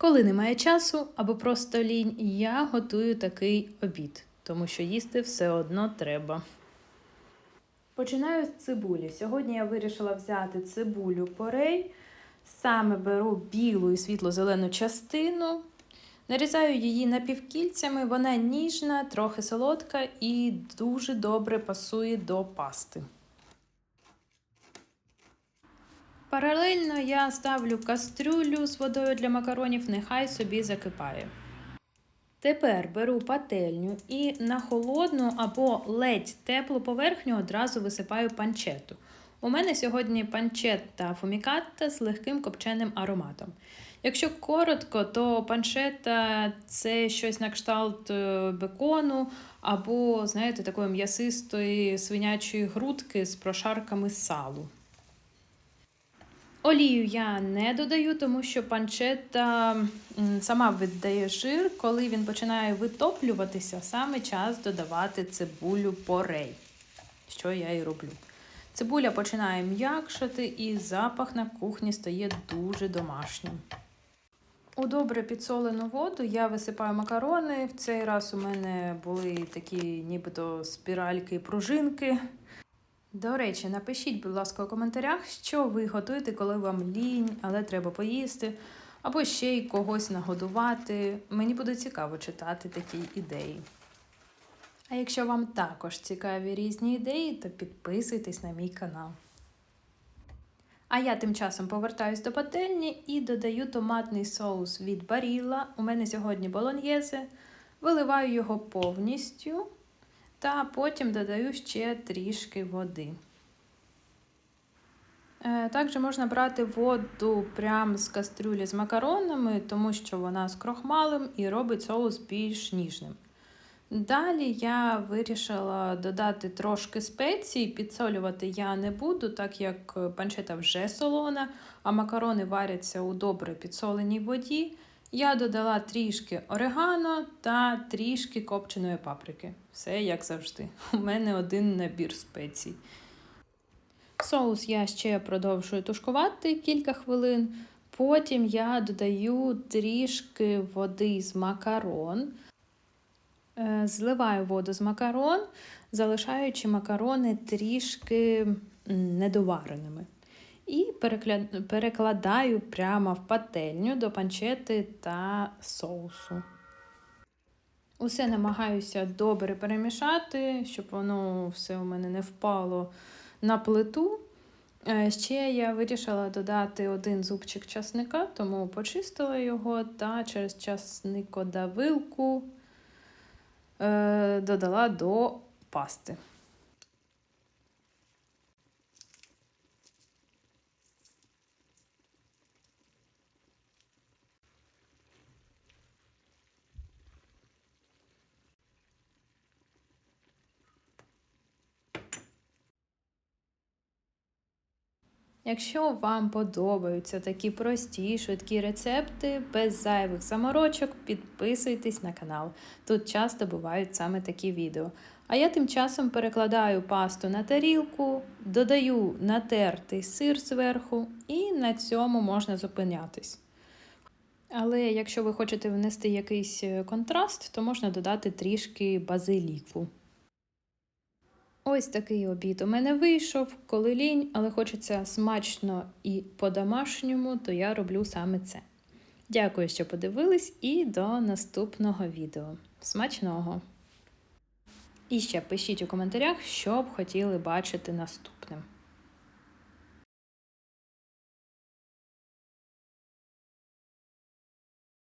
Коли немає часу або просто лінь, я готую такий обід, тому що їсти все одно треба. Починаю з цибулі. Сьогодні я вирішила взяти цибулю порей. Саме беру білу і світло-зелену частину. Нарізаю її напівкільцями, вона ніжна, трохи солодка і дуже добре пасує до пасти. Паралельно я ставлю кастрюлю з водою для макаронів, нехай собі закипає. Тепер беру пательню і на холодну або ледь теплу поверхню одразу висипаю панчету. У мене сьогодні панчетта фумікатта з легким копченим ароматом. Якщо коротко, то панчета це щось на кшталт е, бекону або, знаєте, такої м'ясистої свинячої грудки з прошарками салу. Олію я не додаю, тому що панчета сама видає жир, коли він починає витоплюватися, саме час додавати цибулю порей, що я і роблю. Цибуля починає м'якшати, і запах на кухні стає дуже домашнім. У добре підсолену воду я висипаю макарони. В цей раз у мене були такі нібито спіральки і пружинки. До речі, напишіть, будь ласка, у коментарях, що ви готуєте, коли вам лінь, але треба поїсти, або ще й когось нагодувати. Мені буде цікаво читати такі ідеї. А якщо вам також цікаві різні ідеї, то підписуйтесь на мій канал. А я тим часом повертаюсь до пательні і додаю томатний соус від Барілла. У мене сьогодні болоньєзе. Виливаю його повністю. Та потім додаю ще трішки води. Е, Також можна брати воду прямо з кастрюлі з макаронами, тому що вона з крохмалем і робить соус більш ніжним. Далі я вирішила додати трошки спецій, підсолювати я не буду, так як панчета вже солона, а макарони варяться у добре підсоленій воді. Я додала трішки орегано та трішки копченої паприки. Все як завжди. У мене один набір спецій. Соус я ще продовжую тушкувати кілька хвилин. Потім я додаю трішки води з макарон. Е, Зливаю воду з макарон, залишаючи макарони трішки недовареними. І перекладаю прямо в пательню до панчети та соусу. Усе намагаюся добре перемішати, щоб воно все у мене не впало на плиту. Е, Ще я вирішила додати один зубчик часника, тому почистила його та через часникодавилку е, додала до пасти. Якщо вам подобаються такі прості, швидкі рецепти без зайвих заморочок, підписуйтесь на канал. Тут часто бувають саме такі відео. А я тим часом перекладаю пасту на тарілку, додаю натертий сир зверху, і на цьому можна зупинятись. Але якщо ви хочете внести якийсь контраст, то можна додати трішки базиліку. Ось такий обід у мене вийшов, коли лінь, але хочеться смачно і по-домашньому, то я роблю саме це. Дякую, що подивились, і до наступного відео. Смачного! І ще пишіть у коментарях, що б хотіли бачити наступним.